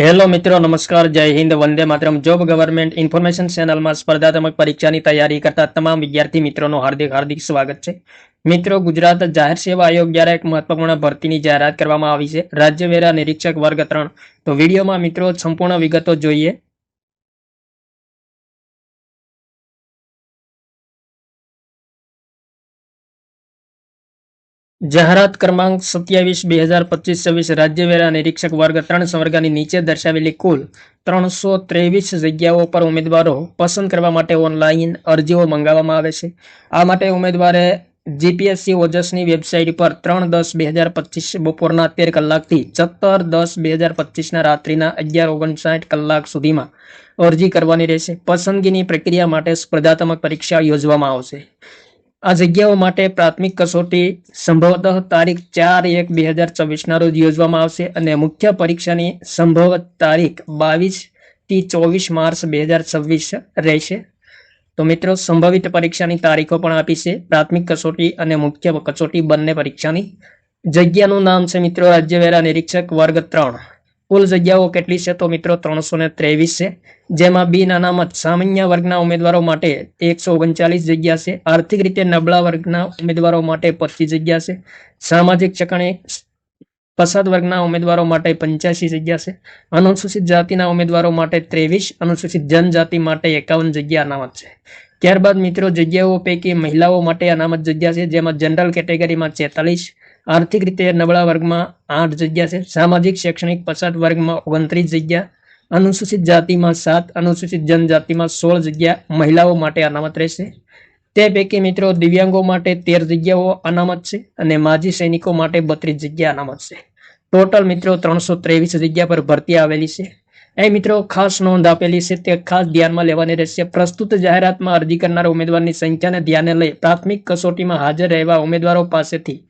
Hello મિત્રો, નમસ્કાર, જય હિન્દ, વંદે માતરમ. જોબ ગવર્મેન્ટ ઇન્ફોર્મેશન ચેનલમાં સ્પર્ધાત્મક પરીક્ષાની તૈયારી કરતા તમામ વિદ્યાર્થી મિત્રોનું હાર્દિક હાર્દિક સ્વાગત છે. મિત્રો, ગુજરાત જાહેર સેવા આયોગ દ્વારા એક મહત્વપૂર્ણ ભરતીની જાહેરાત કરવામાં આવી છે. રાજ્ય વેરા નિરીક્ષક વર્ગ ત્રણ. તો વિડીયોમાં મિત્રો, સંપૂર્ણ વિગતો જોઈએ. જાહેરાત ક્રમાંક સત્યાવીસ બે હજાર પચીસ, છવ્વીસ રાજ્ય વેરા નિરીક્ષક વર્ગ ત્રણ સંવર્ગની નીચે દર્શાવેલી કુલ ત્રણસો ત્રેવીસ જગ્યાઓ પર ઉમેદવારો પસંદ કરવા માટે ઓનલાઈન અરજીઓ મંગાવવામાં આવે છે. આ માટે ઉમેદવારે જીપીએસસી ઓજસની વેબસાઇટ પર ત્રણ દસ બે હજાર પચીસ બપોરના તેર કલાકથી સત્તર દસ બે હજાર પચીસના રાત્રિના અગિયાર ઓગણસાઠ કલાક સુધીમાં અરજી કરવાની રહેશે. પસંદગીની પ્રક્રિયા માટે સ્પર્ધાત્મક પરીક્ષા યોજવામાં આવશે. આ જગ્યાઓ માટે પ્રાથમિક કસોટી સંભવતઃ તારીખ ચાર એક બે હજાર ચોવીસના રોજ યોજવામાં આવશે અને મુખ્ય પરીક્ષાની સંભવત તારીખ બાવીસથી ચોવીસ માર્ચ બે હજાર છવ્વીસ રહેશે. તો મિત્રો, સંભવિત પરીક્ષાની તારીખો પણ આપી છે. પ્રાથમિક કસોટી અને મુખ્ય કસોટી બંને પરીક્ષાની. જગ્યાનું નામ છે મિત્રો રાજ્યવેરા નિરીક્ષક વર્ગ ત્રણ. કુલ જગ્યાઓ કેટલી છે તો મિત્રો ત્રણસો ને ત્રેવીસ છે. જેમાં બિન અનામત સામાન્ય વર્ગના ઉમેદવારો માટે એકસો ઓગણચાલીસ જગ્યા છે. આર્થિક રીતે નબળા વર્ગના ઉમેદવારો માટે પચીસ જગ્યા છે. સામાજિક ચકણી પછાત વર્ગના ઉમેદવારો માટે પંચ્યાસી જગ્યા છે. અનુસૂચિત જાતિના ઉમેદવારો માટે ત્રેવીસ, અનુસૂચિત જનજાતિ માટે એકાવન જગ્યા અનામત છે. ત્યારબાદ મિત્રો જગ્યાઓ પૈકી મહિલાઓ માટે અનામત જગ્યા છે, જેમાં જનરલ કેટેગરીમાં છેતાલીસ આર્થિક રીતે નબળા વર્ગમાં આઠ જગ્યા છે. સામાજિક, શૈક્ષણિક પછાત વર્ગમાં ઓગણત્રીસ જગ્યા. અનુસૂચિત જાતિમાં સાત, અનુસૂચિત જનજાતિમાં સોળ જગ્યા મહિલાઓ માટે અનામત રહેશે. તે પૈકી મિત્રો દિવ્યાંગો માટે તેર જગ્યાઓ અનામત છે અને માજી સૈનિકો માટે બત્રીસ જગ્યા અનામત છે. ટોટલ મિત્રો ત્રણસો ત્રેવીસ જગ્યા પર ભરતી આવેલી છે. એ મિત્રો ખાસ નોંધ આપેલી છે તે ખાસ ધ્યાનમાં લેવાની રહેશે. પ્રસ્તુત જાહેરાતમાં અરજી કરનાર ઉમેદવારની સંખ્યાને ધ્યાને લઈ પ્રાથમિક કસોટીમાં હાજર રહેવા ઉમેદવારો પાસેથી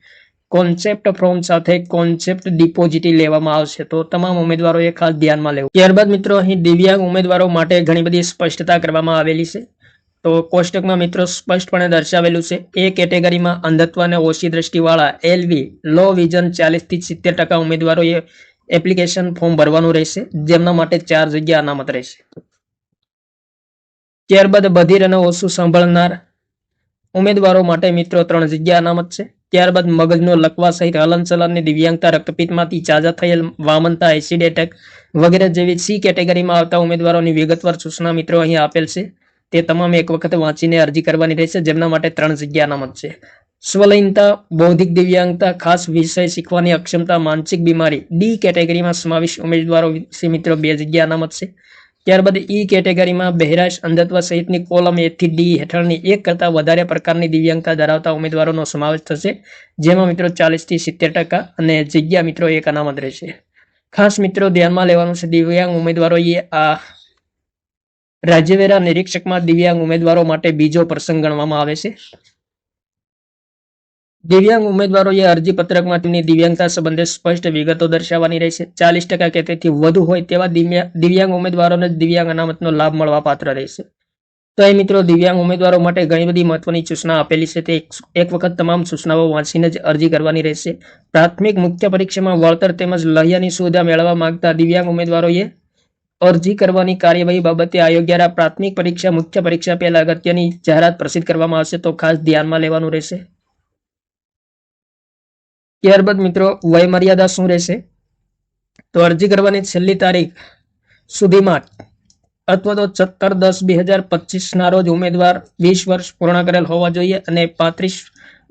કોન્સેપ્ટ ફોર્મ સાથે કોન્સેપ્ટ ડિપોઝિટી લેવામાં આવશે. તો તમામ ઉમેદવારોએ ખાસ ધ્યાનમાં લેવું. ત્યારબાદ મિત્રો, અહીં દિવ્યાંગ ઉમેદવારો માટે ઘણી બધી સ્પષ્ટતા કરવામાં આવેલી છે. તો કોષ્ટકમાં મિત્રો સ્પષ્ટપણે દર્શાવેલું છે, એ કેટેગરીમાં અંધત્વ અને ઓછી દ્રષ્ટિવાળા એલવી લો વિઝન ચાલીસથી સિત્તેર ટકા ઉમેદવારોએ એપ્લિકેશન ફોર્મ ભરવાનું રહેશે. જેમના માટે ચાર જગ્યા અનામત રહેશે. ત્યારબાદ બધીર અને ઓછું સાંભળનાર ઉમેદવારો માટે મિત્રો ત્રણ જગ્યા અનામત છે. ત્યારબાદ મગજનો લકવા સહિત હલનચલનની દિવ્યાંગતા રક્તપિત્તમાંથી ચાજા થયેલ વામનતા, એસિડ એટેક વગેરે જેવી સી કેટેગરીમાં આવતા ઉમેદવારોની વિગતવાર સૂચના મિત્રો અહીં આપેલ છે. તે તમામ એક વખત વાંચીને અરજી કરવાની રહેશે, જેમના માટે ત્રણ જગ્યા અનામત છે. સ્વલયનતા બૌદ્ધિક દિવ્યાંગતા, ખાસ વિષય શીખવાની અક્ષમતા, માનસિક બીમારી ડી કેટેગરીમાં સમાવેશ ઉમેદવારો વિશે મિત્રો બે જગ્યા અનામત છે. ત્યારબાદ ઈ કેટેગરીમાં બહેરાશ અંધત્વ સહિતની કોલમ એ થી ડી હેઠળની એક કરતાં વધારે પ્રકારની દિવ્યાંગતા ધરાવતા ઉમેદવારોનો સમાવેશ થશે, જેમાં મિત્રો ચાલીસથી સિત્તેર ટકા અને જગ્યા મિત્રો એક અનામત રહેશે. ખાસ મિત્રો ધ્યાનમાં લેવાનું છે, દિવ્યાંગ ઉમેદવારોએ આ રાજ્યવેરા નિરીક્ષકમાં દિવ્યાંગ ઉમેદવારો માટે બીજો પ્રસંગ ગણવામાં આવે છે. દિવ્યાંગ ઉમેદવારોએ અરજી પત્રકમાં તેમની દિવ્યાંગતા સંબંધે સ્પષ્ટ વિગતો દર્શાવવાની રહેશે. ચાલીસ ટકા કે તેથી વધુ હોય તેવા દિવ્યા- દિવ્યાંગ ઉમેદવારોને દિવ્યાંગ અનામતનો લાભ મળવા પાત્ર રહેશે. તો એ મિત્રો, દિવ્યાંગ ઉમેદવારો માટે ઘણી બધી મહત્વની સૂચના આપેલી છે. તે એક વખત તમામ સૂચનાઓ વાંચીને જ અરજી કરવાની રહેશે. પ્રાથમિક મુખ્ય પરીક્ષામાં વળતર તેમજ લહિયાની સુવિધા મેળવવા માંગતા દિવ્યાંગ ઉમેદવારોએ અરજી કરવાની કાર્યવાહી બાબતે આયોગ દ્વારા પ્રાથમિક પરીક્ષા, મુખ્ય પરીક્ષા પહેલા અગત્યની જાહેરાત પ્રસિદ્ધ કરવામાં આવશે તો ખાસ ધ્યાનમાં લેવાનું રહેશે. ત્યારબાદ મિત્રો વય મર્યાદા શું રહેશે? તો અરજી કરવાની છેલ્લી તારીખ સુધીમાં અથવા તો સત્તર દસ બે હજાર પચીસના રોજ ઉમેદવાર વીસ વર્ષ પૂર્ણ કરેલ હોવા જોઈએ અને પાંત્રીસ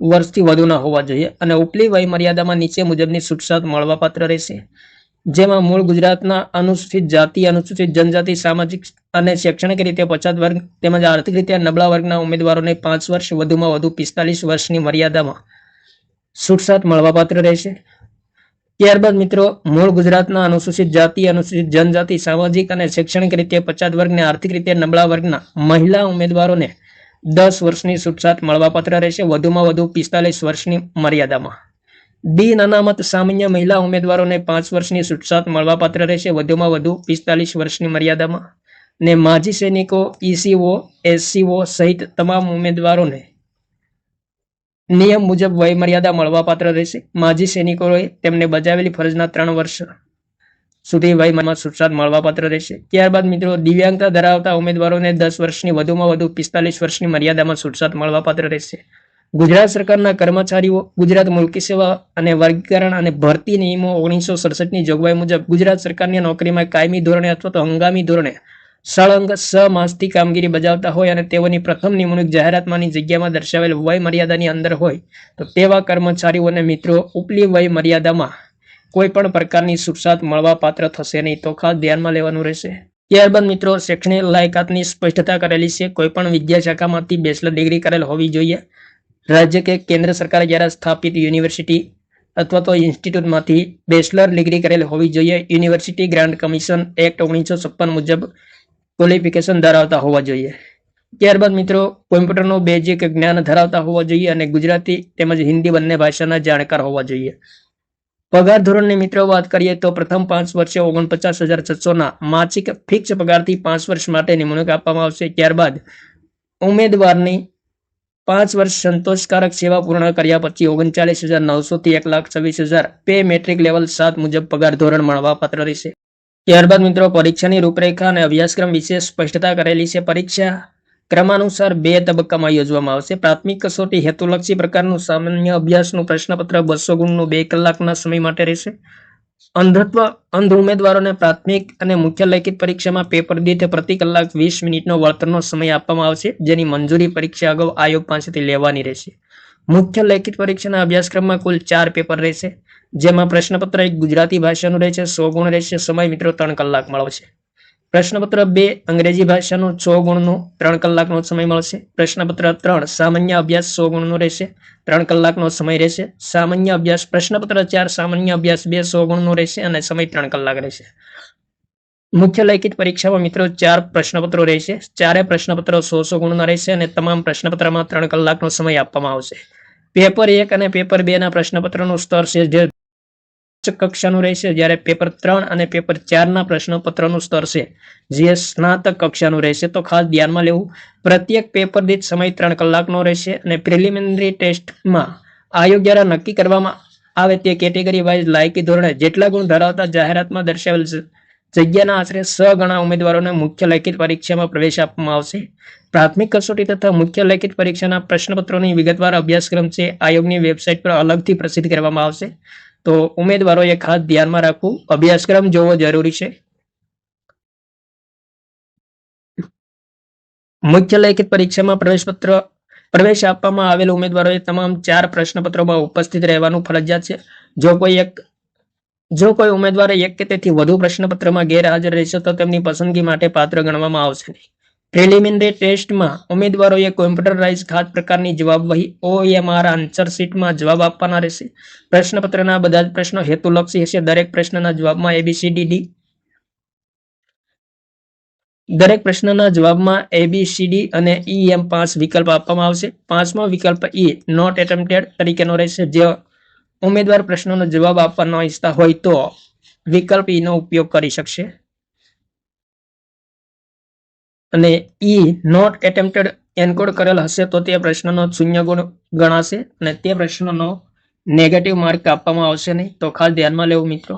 વર્ષથી વધુના હોવા જોઈએ. અને ઉપલી વય મર્યાદામાં નીચે મુજબની છૂટછાટ મળવાપાત્ર રહેશે. જેમાં મૂળ ગુજરાતના અનુસૂચિત જાતિ, અનુસૂચિત જનજાતિ, સામાજિક અને શૈક્ષણિક રીતે પછાત વર્ગ તેમજ આર્થિક રીતે નબળા વર્ગના ઉમેદવારોને પાંચ વર્ષ વધુમાં વધુ પિસ્તાલીસ વર્ષની મર્યાદામાં છૂટછાટ મળવાપાત્ર રહેશે. ત્યારબાદ મિત્રો, મૂળ ગુજરાતના અનુસૂચિત જાતિ, અનુસૂચિત જનજાતિ, સામાજિક અને શૈક્ષણિક રીતે પછાત વર્ગને આર્થિક રીતે નબળા વર્ગના મહિલા ઉમેદવારોને દસ વર્ષની છૂટછાટ મળવાપાત્ર રહેશે. વધુમાં વધુ પિસ્તાલીસ વર્ષની મર્યાદામાં. બિન અનામત સામાન્ય મહિલા ઉમેદવારોને પાંચ વર્ષની છૂટછાટ મળવાપાત્ર રહેશે. વધુમાં વધુ પિસ્તાલીસ વર્ષની મર્યાદામાં. ને માજી સૈનિકો ઈસીઓ એસસીઓ સહિત તમામ ઉમેદવારોને નિયમ મુજબ વય મર્યાદા મળવાપાત્ર રહેશે. માજી સૈનિકોએ તેમને બજાવેલી ફરજના ત્રણ વર્ષ સુધી વયમાં છૂટછાટ મળવાપાત્ર રહેશે. ત્યારબાદ મિત્રો, દિવ્યાંગતા ધરાવતા ઉમેદવારોને દસ વર્ષની, વધુમાં વધુ પિસ્તાલીસ વર્ષની મર્યાદામાં છૂટછાટ મળવાપાત્ર રહેશે. ગુજરાત સરકારના કર્મચારીઓ, ગુજરાત મુલકી સેવા અને વર્ગીકરણ અને ભરતી નિયમો ઓગણીસો સડસઠની જોગવાઈ મુજબ ગુજરાત સરકારની નોકરીમાં કાયમી ધોરણે અથવા તો હંગામી ધોરણે સળંગ સમાસથી માસથી કામગીરી બજાવતા હોય અને તેઓની પ્રથમ નિમણૂક જાહેરાતમાંની જગ્યામાં દર્શાવેલ વય મર્યાદાની અંદર હોય. તો તેવા કર્મચારીઓને મિત્રો, ઉપલી વય મર્યાદામાં કોઈ પણ પ્રકારની છૂટછાટ મળવા પાત્ર થશે નહીં. તો ખાસ ધ્યાનમાં લેવાનું રહેશે. ત્યારબાદ મિત્રો, શૈક્ષણિક લાયકાતની સ્પષ્ટતા કરેલી છે. કોઈ પણ વિદ્યા બેચલર ડિગ્રી કરેલ હોવી જોઈએ. રાજ્ય કે કેન્દ્ર સરકાર દ્વારા સ્થાપિત યુનિવર્સિટી અથવા તો ઇન્સ્ટિટ્યૂટમાંથી બેચલર ડિગ્રી કરેલ હોવી જોઈએ. યુનિવર્સિટી ગ્રાન્ટ કમિશન એક્ટ ઓગણીસો છપ્પન મુજબ ક્વોલિફિકેશન ધરાવતા હોવા જોઈએ. ત્યારબાદ મિત્રો, કોમ્પ્યુટરનું બેઝિક જ્ઞાન ધરાવતા હોવા જોઈએ અને ગુજરાતી તેમજ હિન્દી બંને ભાષાના જાણકાર હોવા જોઈએ. પગાર ધોરણની મિત્રો વાત કરીએ તો પ્રથમ પાંચ વર્ષે ઓગણપચાસ હજાર છસોના માસિક ફિક્સ પગારથી પાંચ વર્ષ માટે નિમણૂક આપવામાં આવશે. ત્યારબાદ ઉમેદવારની પાંચ વર્ષ સંતોષકારક સેવા પૂર્ણ કર્યા પછી ઓગણચાલીસ હજાર નવસો થી એક લાખ છવ્વીસ હજાર પે મેટ્રિક લેવલ સાત મુજબ પગાર ધોરણ મળવાપાત્ર રહેશે. ત્યારબાદ મિત્રો પરીક્ષાની રૂપરેખા અને અભ્યાસક્રમ વિશે સ્પષ્ટતા કરેલી છે. પરીક્ષા ક્રમાનુસાર બે તબક્કામાં યોજવામાં આવશે. પ્રાથમિક કસોટી હેતુલક્ષી પ્રકારનું સામાન્ય અભ્યાસનું પ્રશ્નપત્ર બસો ગુણનું બે કલાકના સમય માટે રહેશે. અંધત્વ, અંધ ઉમેદવારોને પ્રાથમિક અને મુખ્ય લેખિત પરીક્ષામાં પેપર દીઠ પ્રતિ કલાક વીસ મિનિટનો વળતરનો સમય આપવામાં આવશે, જેની મંજૂરી પરીક્ષા અગાઉ આયોગ પાસેથી લેવાની રહેશે. મુખ્ય લેખિત પરીક્ષાના અભ્યાસક્રમમાં કુલ ચાર પેપર રહેશે. જેમાં પ્રશ્નપત્ર એક ગુજરાતી ભાષાનું રહેશે સો ગુણ રહેશે સમય મિત્રો ત્રણ કલાક મળશે પ્રશ્નપત્ર બે અંગ્રેજી ભાષાનો સો ગુણનો ત્રણ કલાકનો સમય મળશે પ્રશ્નપત્ર ત્રણ સામાન્ય અભ્યાસ સો ગુણનો રહેશે, ત્રણ કલાકનો સમય રહેશે. સામાન્ય અભ્યાસ, પ્રશ્નપત્ર ચાર સામાન્ય અભ્યાસ, બે સો ગુણનો રહેશે અને સમય ત્રણ કલાક રહેશે. મુખ્ય લેખિત પરીક્ષામાં મિત્રો ચાર પ્રશ્નપત્રો રહેશે. ચારે પ્રશ્નપત્રો સો સો ગુણના રહેશે અને તમામ પ્રશ્નપત્રમાં ત્રણ કલાકનો સમય આપવામાં આવશે. પેપર એક અને પેપર બેના પ્રશ્નપત્રનું સ્તર છે કક્ષાનું રહેશે જ્યારે પેપર ત્રણ અને પેપર ચારના પ્રશ્નપત્રનું સ્તર છે. જે સ્નાતક કક્ષાનું રહેશે. તો ખાસ ધ્યાનમાં લેવું. પ્રત્યેક પેપર દીઠ સમય ત્રણ કલાકનો રહેશે અને પ્રિલિમિનરી ટેસ્ટમાં આયોગ દ્વારા નક્કી કરવામાં આવે તે કેટેગરી વાઇઝ લાયકી ધોરણે જેટલા ગુણ ધરાવતા જાહેરાતમાં દર્શાવેલ જગ્યાના આશરે સ ગણા ઉમેદવારોને મુખ્ય લેખિત પરીક્ષામાં પ્રવેશ આપવામાં આવશે. પ્રાથમિક કસોટી તથા મુખ્ય લેખિત પરીક્ષાના પ્રશ્નપત્રોની વિગતવાર અભ્યાસક્રમ છે. આયોગની વેબસાઇટ પર અલગથી પ્રસિદ્ધ કરવામાં આવશે. તો ઉમેદવારોએ ખાસ ધ્યાનમાં રાખવું. અભ્યાસક્રમ જોવો જરૂરી છે. મુખ્ય લેખિત પરીક્ષામાં પ્રવેશપત્ર, પ્રવેશ આપવામાં આવેલ ઉમેદવારોએ તમામ ચાર પ્રશ્નપત્રોમાં ઉપસ્થિત રહેવાનું ફરજિયાત છે. જો કોઈ એક, જો કોઈ ઉમેદવારે એક કે તેથી વધુ પ્રશ્નપત્રમાં ગેરહાજર રહેશે તો તેમની પસંદગી માટે પાત્ર ગણવામાં આવશે નહીં. પ્રિલિમિનરી ટેસ્ટમાં ઉમેદવારોએ કોમ્પ્યુટરાઇઝ ખાસ પ્રકારની જવાબવહી ઓએમઆર આન્સર શીટમાં જવાબ આપવાના રહેશે. પ્રશ્નપત્રના બધા જ પ્રશ્નો હેતુલક્ષી હશે. દરેક પ્રશ્નના જવાબમાં એબીસીડી દરેક પ્રશ્નના જવાબમાં એબીસીડી અને ઈ એમ પાંચ વિકલ્પ આપવામાં આવશે. પાંચમો વિકલ્પ ઈ નોટ એટેમ્પ્ટેડ તરીકેનો રહેશે. જે ઉમેદવાર પ્રશ્નોનો જવાબ આપવા ન ઈચ્છતા હોય તો વિકલ્પ ઈનો ઉપયોગ કરી શકશે. અને ઈ નોટ એટેમ્પ્ટેડ એન્કોડ કરેલ હશે તો તે પ્રશ્નનો શૂન્ય ગુણ ગણાશે અને તે પ્રશ્નનો નેગેટિવ માર્ક આપવામાં આવશે નહીં. તો ખાસ ધ્યાનમાં લેવું મિત્રો.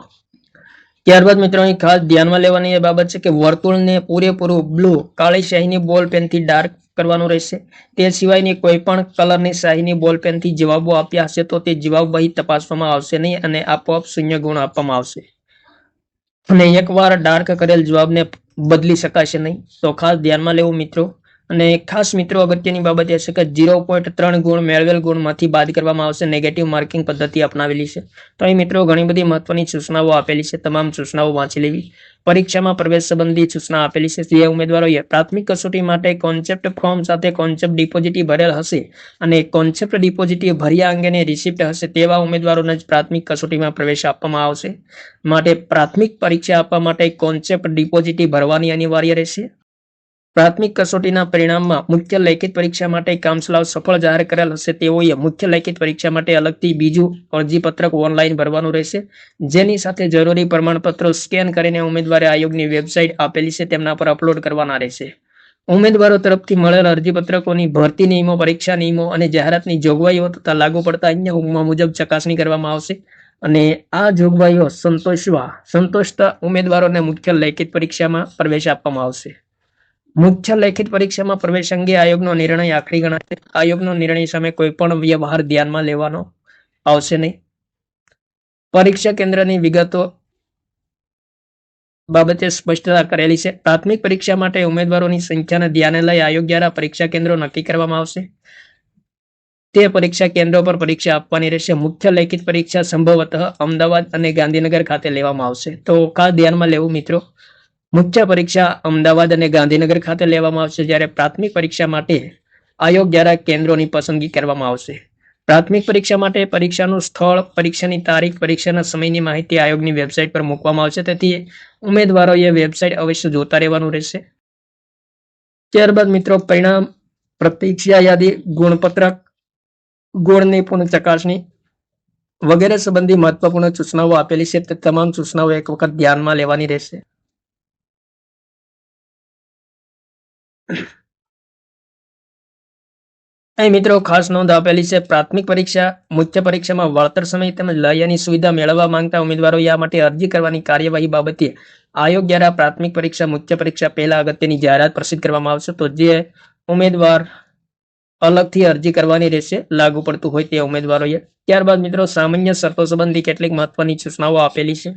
ત્યારબાદ મિત્રો, અહીં ખાસ ધ્યાનમાં લેવાની એ બાબત છે કે વર્તુળને પૂરેપૂરું બ્લુ કાળી શાહીની બોલ પેનથી ડાર્ક કરવાનું રહેશે. તે સિવાયની કોઈ પણ કલરની શાહીની બોલ પેનથી જવાબો આપ્યા હશે તો તે જવાબ વહી તપાસવામાં આવશે નહીં અને આપોઆપ શૂન્ય ગુણ આપવામાં આવશે. અને એકવાર ડાર્ક કરેલ જવાબને બદલી શકાશે નહીં. તો ખાસ ધ્યાનમાં લેવું મિત્રો. અને ખાસ મિત્રો અગત્યની બાબત એ છે કે ઝીરો પોઈન્ટ ત્રણ ગુણ મેળવેલ ગુણમાંથી બાદ કરવામાં આવશે નેગેટિવ માર્કિંગ પદ્ધતિ અપનાવેલી છે. તો અહીં મિત્રો ઘણી બધી મહત્વની સૂચનાઓ આપેલી છે. તમામ સૂચનાઓ વાંચી લેવી. પરીક્ષામાં પ્રવેશ સંબંધી સૂચના આપેલી છે. જે ઉમેદવારોએ પ્રાથમિક કસોટી માટે કોન્સેપ્ટ ફોર્મ સાથે કોન્સેપ્ટ ડિપોઝિટી ભરેલ હશે અને કોન્સેપ્ટ ડિપોઝિટી ભર્યા અંગેની રિસિપ્ટ હશે તેવા ઉમેદવારોને જ પ્રાથમિક કસોટીમાં પ્રવેશ આપવામાં આવશે. માટે પ્રાથમિક પરીક્ષા આપવા માટે કોન્સેપ્ટ ડિપોઝિટી ભરવાની અનિવાર્ય રહેશે. પ્રાથમિક કસોટીના પરિણામમાં મુખ્ય લેખિત પરીક્ષા માટે કાઉન્સલાવ સફળ જાહેર કરેલ હશે તેઓએ મુખ્ય લેખિત પરીક્ષા માટે અલગથી બીજું અરજીપત્રક ઓનલાઈન ભરવાનું રહેશે. જેની સાથે જરૂરી પ્રમાણપત્રો સ્કેન કરીને ઉમેદવારે આયોગની વેબસાઇટ આપેલી છે તેમના પર અપલોડ કરવાના રહેશે. ઉમેદવારો તરફથી મળેલ અરજીપત્રકોની ભરતી નિયમો, પરીક્ષા નિયમો અને જાહેરાતની જોગવાઈઓ તથા લાગુ પડતા અન્ય હુકમો મુજબ ચકાસણી કરવામાં આવશે. અને આ જોગવાઈઓ સંતોષવા, સંતોષતા ઉમેદવારોને મુખ્ય લેખિત પરીક્ષામાં પ્રવેશ આપવામાં આવશે. મુખ્ય લેખિત પરીક્ષામાં પ્રવેશ અંગે આયોગનો નિર્ણય આખરી ગણાશે. આયોગનો નિર્ણય સામે કોઈ પણ વ્યવહાર ધ્યાનમાં લેવાનો આવશે નહીં. પરીક્ષા કેન્દ્રની વિગતો બાબતે સ્પષ્ટતા કરેલી છે. પ્રાથમિક પરીક્ષા માટે ઉમેદવારોની સંખ્યાને ધ્યાને લઈ આયોગ દ્વારા પરીક્ષા કેન્દ્રો નક્કી કરવામાં આવશે. તે પરીક્ષા કેન્દ્રો પર પરીક્ષા આપવાની રહેશે. મુખ્ય લેખિત પરીક્ષા સંભવતઃ અમદાવાદ અને ગાંધીનગર ખાતે લેવામાં આવશે. તો કા ધ્યાનમાં લેવું મિત્રો? મુખ્ય પરીક્ષા અમદાવાદ અને ગાંધીનગર ખાતે લેવામાં આવશે, જ્યારે પ્રાથમિક પરીક્ષા માટે આયોગ દ્વારા કેન્દ્રોની પસંદગી કરવામાં આવશે. પ્રાથમિક પરીક્ષા માટે પરીક્ષાનું સ્થળ, પરીક્ષાની તારીખ, પરીક્ષાના સમયની માહિતી આયોગની વેબસાઇટ પર મૂકવામાં આવશે. તેથી ઉમેદવારોએ વેબસાઇટ અવશ્ય જોતા રહેવાનું રહેશે. ત્યારબાદ મિત્રો, પરિણામ, પ્રતિક્ષા યાદી, ગુણપત્રક ગુણની પૂર્ણ ચકાસણી વગેરે સંબંધી મહત્વપૂર્ણ સૂચનાઓ આપેલી છે. તે તમામ સૂચનાઓ એક વખત ધ્યાનમાં લેવાની રહેશે. અહીં મિત્રો ખાસ નોંધ આપેલી છે, પ્રાથમિક પરીક્ષા, મુખ્ય પરીક્ષામાં વળતર સમય તેમજ લયની સુવિધા મેળવવા માંગતા ઉમેદવારો આ માટે અરજી કરવાની કાર્યવાહી બાબતે આયોગ દ્વારા પ્રાથમિક પરીક્ષા, મુખ્ય પરીક્ષા, પહેલા અગત્યની જાહેરાત પ્રસિદ્ધ કરવામાં આવશે. તો જે ઉમેદવાર અલગથી અરજી કરવાની રહેશે, લાગુ પડતું હોય તે ઉમેદવારોએ. ત્યારબાદ મિત્રો સામાન્ય શરતો સંબંધી કેટલીક મહત્વની સૂચનાઓ આપેલી છે.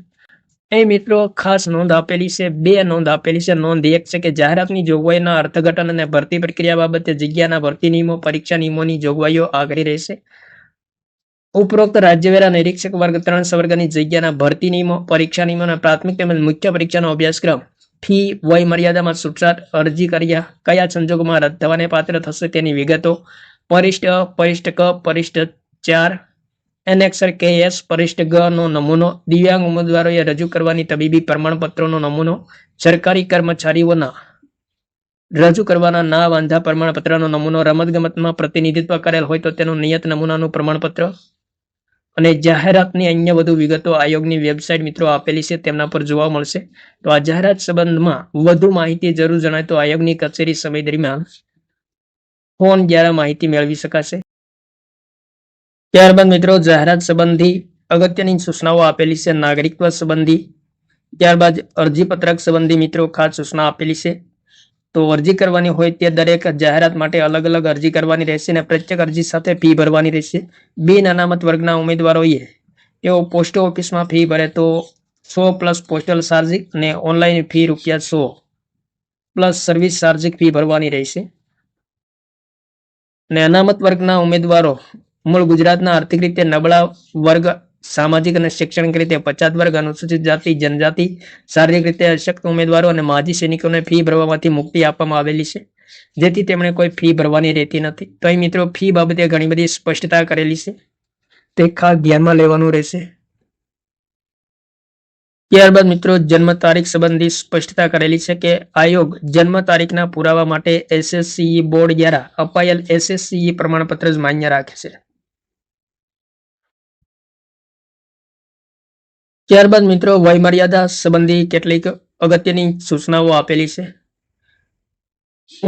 એ મિત્રો, ખાસ નોંધ આપેલી છે, બે નોંધ આપેલી છે. નોંધ એક છે કે જાહેરાતની જોગવાઈના અર્થઘટન અને ભરતી પ્રક્રિયા બાબતે જગ્યાના ભરતી નિયમો, પરીક્ષા નિયમોની જોગવાઈઓ આગળ રહેશે. ઉપરોક્ત રાજ્યવેરા નિરીક્ષક વર્ગ ત્રણ સવર્ગની જગ્યાના ભરતી નિયમો, પરીક્ષા નિયમો અને પ્રાથમિક તેમજ મુખ્ય પરીક્ષાનો અભ્યાસક્રમ, ફી, વય મર્યાદામાં છૂટછાટ અરજી કર્યા. કયા સંજોગોમાં રદ થવાને પાત્ર થશે તેની વિગતો, પરિષ્ઠ પરિષ્ઠ ક પરિષ્ઠ ચાર એનેક્સર કે એસ પરિષ્ઠ ગ નો નમૂનો, દિવ્યાંગ ઉમેદવારોએ રજૂ કરવાની તબીબી પ્રમાણપત્રોનો નમૂનો, સરકારી કર્મચારીઓના રજૂ કરવાના ના વાંધા પ્રમાણપત્રનો નમૂનો, રમતગમતમાં પ્રતિનિધિત્વ કરેલ હોય તો તેનું નિયત નમૂનાનું પ્રમાણપત્ર અને જાહેરાતની અન્ય વધુ વિગતો આયોગની વેબસાઇટ મિત્રો આપેલી છે, તેમના પર જોવા મળશે. તો આ જાહેરાત સંબંધમાં વધુ માહિતી જરૂર જણાય તો આયોગની કચેરી સમય દરમિયાન ફોન દ્વારા માહિતી મેળવી શકાશે. ત્યારબાદ મિત્રો જાહેરાત સંબંધી અગત્યની સૂચનાઓ આપેલી છે, નાગરિકત્વ સંબંધી. ત્યારબાદ અરજી પત્રક સંબંધી મિત્રો ખાસ સૂચના આપેલી છે. તો અરજી કરવાની હોય તે દરેક જાહેરાત માટે અલગ અલગ અરજી કરવાની રહેશે અને પ્રત્યેક અરજી સાથે ફી ભરવાની રહેશે. બિન અનામત વર્ગના ઉમેદવારોએ તેઓ પોસ્ટ ઓફિસમાં ફી ભરે તો સો પ્લસ પોસ્ટલ ચાર્જિક અને ઓનલાઈન ફી રૂપિયા સો પ્લસ સર્વિસ ચાર્જિક ફી ભરવાની રહેશે. અને અનામત વર્ગના ઉમેદવારો મૂળ ગુજરાતના આર્થિક રીતે નબળા વર્ગ, સામાજિક અને શૈક્ષણિક રીતે પછાત વર્ગ, અનુસૂચિત જાતિ, જનજાતિ, શારીરિક રીતે અશક્ત ઉમેદવારો અને માજી સૈનિકોને ફી ભરવામાંથી મુક્તિ આપવામાં આવેલી છે. જેથી તેમણે કોઈ ફી ભરવાની રહેતી નથી. તો અહીં મિત્રો, ફી બાબતે ઘણી બધી સ્પષ્ટતા કરેલી છે. તે ખાસ ધ્યાનમાં લેવાનું રહેશે. ત્યારબાદ મિત્રો, જન્મ તારીખ સંબંધી સ્પષ્ટતા કરેલી છે કે આયોગ જન્મ તારીખના પુરાવા માટે એસએસસીઈ બોર્ડ દ્વારા અપાયેલ એસએસસીઈ પ્રમાણપત્ર જ માન્ય રાખે છે. ત્યારબાદ મિત્રો વયમર્યાદા સંબંધી કેટલીક અગત્યની સૂચનાઓ આપેલી છે.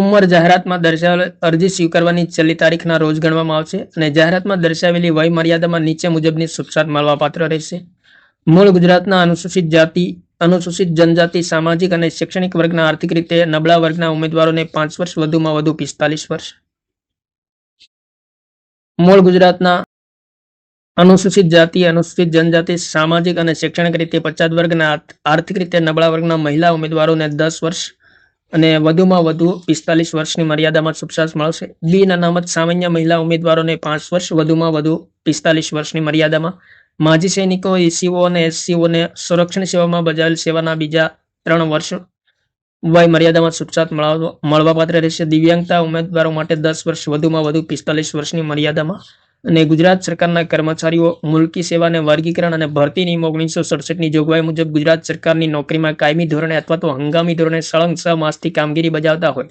ઉંમર જાહેરાતમાં દર્શાવેલ અરજી સ્વીકારવાની છેલ્લી તારીખના રોજ ગણવામાં આવશે અને જાહેરાતમાં દર્શાવેલી વય નીચે મુજબની છૂટછાટ મળવાપાત્ર રહેશે. મૂળ ગુજરાતના અનુસૂચિત જાતિ, અનુસૂચિત જનજાતિ, સામાજિક અને શૈક્ષણિક વર્ગના આર્થિક રીતે નબળા વર્ગના ઉમેદવારોને પાંચ વર્ષ વધુમાં વધુ પિસ્તાલીસ વર્ષ. મૂળ ગુજરાતના અનુસૂચિત જાતિ, અનુસૂચિત જનજાતિ, સામાજિક અને શૈક્ષણિક રીતે પછાત વર્ગના આર્થિક રીતે નબળા વર્ગના મહિલા ઉમેદવારોને દસ વર્ષ અને વધુમાં વધુ પિસ્તાલીસ વર્ષની મર્યાદામાં સુપસાસ મળશે. બિન અનામત સામાન્ય મહિલા ઉમેદવારોને પાંચ વર્ષ, વધુમાં વધુ પિસ્તાલીસ વર્ષની મર્યાદામાં. માજી સૈનિકો એસીઓ અને એસસીઓને સંરક્ષણ સેવામાં બજાવેલ સેવાના બીજા ત્રણ વર્ષ વય મર્યાદામાં સુપસાત મળવા, મળવાપાત્ર રહેશે. દિવ્યાંગતા ઉમેદવારો માટે દસ વર્ષ, વધુમાં વધુ પિસ્તાલીસ વર્ષની મર્યાદામાં. અને ગુજરાત સરકારના કર્મચારીઓ, મુલકી સેવાને વર્ગીકરણ અને ભરતી નિયમ ઓગણીસો સડસઠની જોગવાઈ મુજબ ગુજરાત સરકારની નોકરીમાં કાયમી ધોરણે અથવા તો હંગામી ધોરણે સળંગ છ માસથી કામગીરી બજાવતા હોય.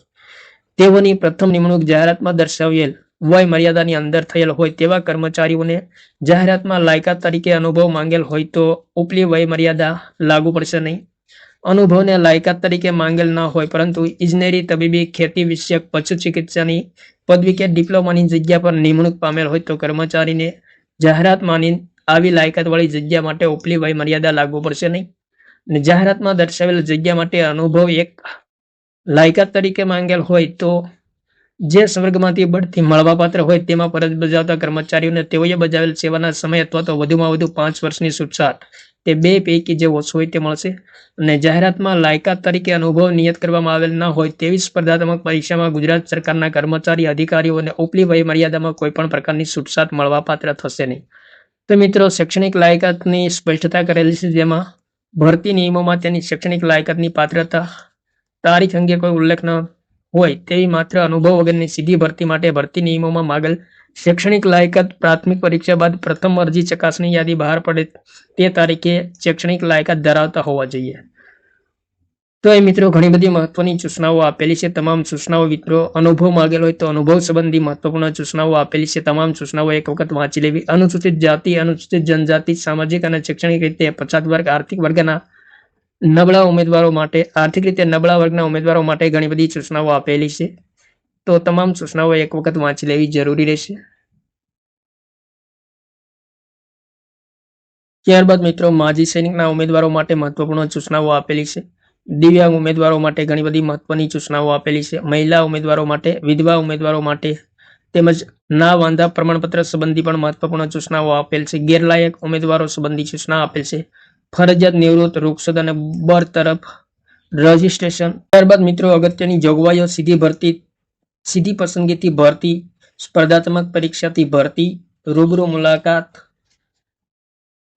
તેઓની પ્રથમ નિમણૂક જાહેરાતમાં દર્શાવેલ વય મર્યાદાની અંદર થયેલ હોય તેવા કર્મચારીઓને જાહેરાતમાં લાયકાત તરીકે અનુભવ માંગેલ હોય તો ઉપલી વય મર્યાદા લાગુ પડશે નહીં. અનુભવને લાયકાત તરીકે માંગેલ ન હોય, પરંતુ ઇજનેરી તબીબી ખેતી વિષયક પશુ ચિકિત્સાની પદવી કે ડિપ્લોમાની જગ્યા પર નિમણૂક પામેલ હોય તો કર્મચારીને જાહેરાતમાંની આવી લાયકાતવાળી જગ્યા માટે ઉપલી વય મર્યાદા લાગુ પડશે નહીં. જાહેરાતમાં દર્શાવેલ જગ્યા માટે અનુભવ એક લાયકાત તરીકે માંગેલ હોય તો જે સ્વર્ગમાંથી બઢતી મળવાપાત્ર હોય તેમાં ફરજ બજાવતા કર્મચારીઓને તેઓએ બજાવેલ સેવાના સમય અથવા તો વધુમાં વધુ પાંચ વર્ષની છૂટછાટ તે બે પૈકી જે ઓછું હોય તે મળશે. અને જાહેરાતમાં લાયકાત તરીકે અનુભવ નિયત કરવામાં આવેલ ન હોય તેવી સ્પર્ધાત્મક પરીક્ષામાં ગુજરાત સરકારના કર્મચારી અધિકારીઓને ઉપલી વય મર્યાદામાં કોઈ પણ પ્રકારની છૂટછાટ મળવાપાત્ર થશે નહીં. તો મિત્રો, શૈક્ષણિક લાયકાતની સ્પષ્ટતા કરેલી છે જેમાં ભરતી નિયમોમાં તેની શૈક્ષણિક લાયકાતની પાત્રતા, તારીખ અંગે કોઈ ઉલ્લેખ ન હોય તેવી માત્ર અનુભવ વગરની સીધી ભરતી માટે ભરતી નિયમોમાં માગેલ શૈક્ષણિક લાયકાત પ્રાથમિક પરીક્ષા બાદ પ્રથમ અરજી ચકાસણી યાદી બહાર પડે તે તારીખે શૈક્ષણિક લાયકાત ધરાવતા હોવા જોઈએ. તો એ મિત્રો, ઘણી બધી મહત્વની સૂચનાઓ આપેલી છે. તમામ સૂચનાઓ મિત્રો, અનુભવ માગેલો હોય તો અનુભવ સંબંધી મહત્વપૂર્ણ સૂચનાઓ આપેલી છે. તમામ સૂચનાઓ એક વખત વાંચી લેવી. અનુસૂચિત જાતિ, અનુસૂચિત જનજાતિ, સામાજિક અને શૈક્ષણિક રીતે પછાત વર્ગ, આર્થિક વર્ગના નબળા ઉમેદવારો માટે, આર્થિક રીતે નબળા વર્ગના ઉમેદવારો માટે ઘણી બધી સૂચનાઓ આપેલી છે. તો તમામ સૂચનાઓ એક વખત વાંચી લેવી જરૂરી રહેશે. ત્યારબાદ મિત્રો, માજી સૈનિકના ઉમેદવારો માટે મહત્વપૂર્ણ સૂચનાઓ આપેલી છે. દિવ્યાંગ ઉમેદવારો માટે ઘણી બધી મહત્વની સૂચનાઓ આપેલી છે. મહિલા ઉમેદવારો માટે, વિધવા ઉમેદવારો માટે તેમજ ના વાંધા પ્રમાણપત્ર સંબંધી પણ મહત્વપૂર્ણ સૂચનાઓ આપેલ છે. ગેરલાયક ઉમેદવારો સંબંધી સૂચના આપેલ છે. ફરજિયાત નિવૃત્ત રૂક્ષદ અને બરતરફ રજીસ્ટ્રેશન. ત્યારબાદ મિત્રો, અગત્યની જોગવાઈઓ, સીધી ભરતી સીધી પસંદગીથી ભરતી, સ્પર્ધાત્મક પરીક્ષાથી ભરતી, રૂબરૂ મુલાકાત.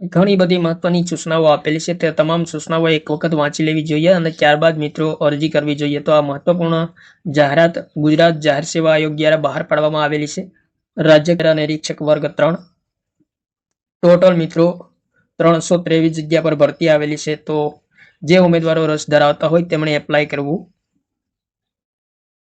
ઘણી બધી મહત્વની સૂચનાઓ આપેલી છે. તે તમામ સૂચનાઓ એક વખત વાંચી લેવી જોઈએ અને ત્યારબાદ મિત્રો અરજી કરવી જોઈએ. તો આ મહત્વપૂર્ણ જાહેરાત ગુજરાત જાહેર સેવા આયોગ દ્વારા બહાર પાડવામાં આવેલી છે. રાજ્ય નિરીક્ષક વર્ગ ત્રણ. ટોટલ મિત્રો ત્રણસો ત્રેવીસ જગ્યા પર ભરતી આવેલી છે. તો જે ઉમેદવારો રસ ધરાવતા હોય તેમણે એપ્લાય કરવું.